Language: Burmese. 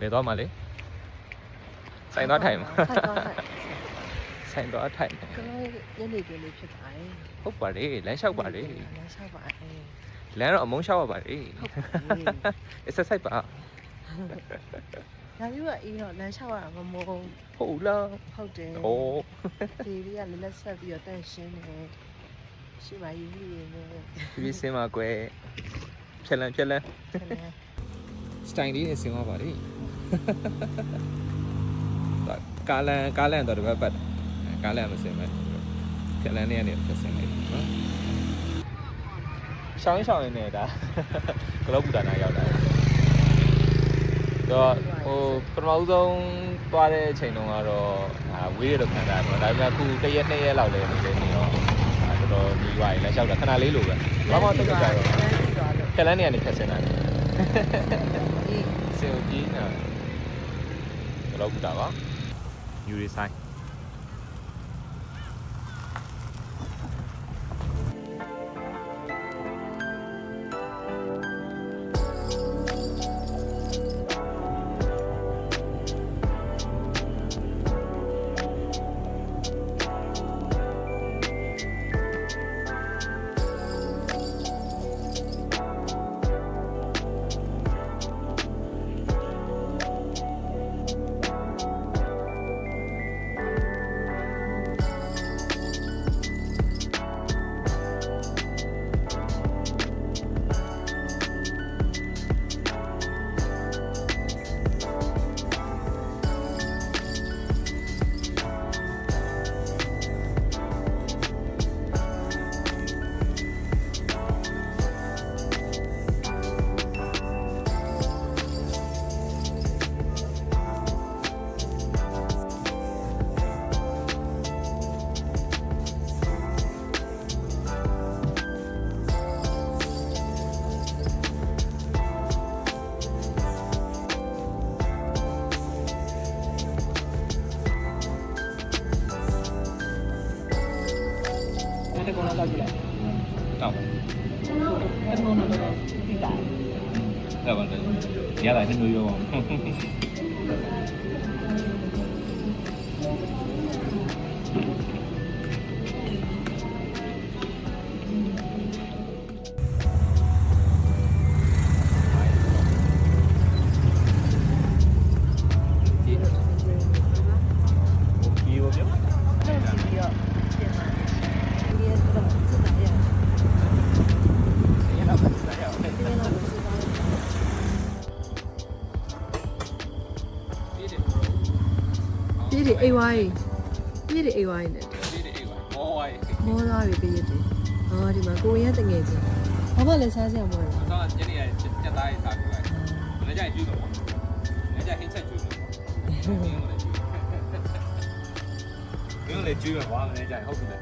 ဘယ်သွားမှာလဲဆိုင်သွားထိုင်မှာဆိုင်သွားထိုင်ဆိုင်သွားထိုင်မှာကလေးညနေခင်းလေးဖြစ်ပါတယ်ဟုတ်ပါတယ်လမ်းလျှောက်ပါလေလမ်းလျှောက်ပါအဲလမ်းတော့အမုန်းလျှောက်ရပါလေဟုတ်ပါဘူး exercise ပါဒါမျိုးကအေးတော့လမ်းလျှောက်ရမှာမမို့ဟုတ်လားဟုတ်တယ်โอ้ဒီလေးကလည်းလက်ဆက်ပြီးတော့တန့်ရှင်းတယ်ရှိပါယူရင်းနဲ့ဒီဒီစင်ပါကွယ်ဖြက်လန်းဖြက်လန်းခဏစတိုင်လေးနဲ့စင်သွားပါလေ ကားလန်ကားလန်တော့တပတ်ပတ်ကားလန်မစင်မဲ့ဖြက်လန်းနေရနေဖြက်စင်လိုက်နော်ရှောင်းရှောင်းရင်းနေတာဂလော့ဘူတာနာရောက်လာတော့ဟိုပထမဦးဆုံးသွားတဲ့အချိန်တုန်းကတော့အာဝေးရတော့ခံစားရမှာဒါပေမဲ့အခုတစ်ရက်နှစ်ရက်လောက်လည်းနေနေနေတော့အာတော်တော်ညီးသွားပြီလက်လျှောက်တာခဏလေးလိုပဲဘာမှတော့ကြတော့သွားလို့ဖြက်လန်းနေရနေဖြက်စင်တာဒီစင်ကို ကြီးနေတာဘယ်လောက်ကူတာပါယူရီဆိုင် တောက်ပါအဲ့လိုမျိုးတော့ပြီးတာ ပြည်ဒီအိမ်ဝိုင်းပြည်ဒီအိမ်ဝိုင်းနဲ့ဒီဒီအေးပါမောဝိုင်းမောသားပြီပြည်ဒီဟောဒီမှာကိုရီးယားတငယ်ချင်းဘာမှလည်းစားစရာမလိုဘူးတော့ညနေရချက်သားရေးစားပြလိုက်မနေ့ကျရင်ကျွေးတော့မနေ့ကျဟင်းချက်ကျွေးတော့ဘင်းကိုလည်းကျွေးဘင်းကိုလည်းကျွေးမှာကွာမနေ့ကျရင်ဟုတ်ပြီလေ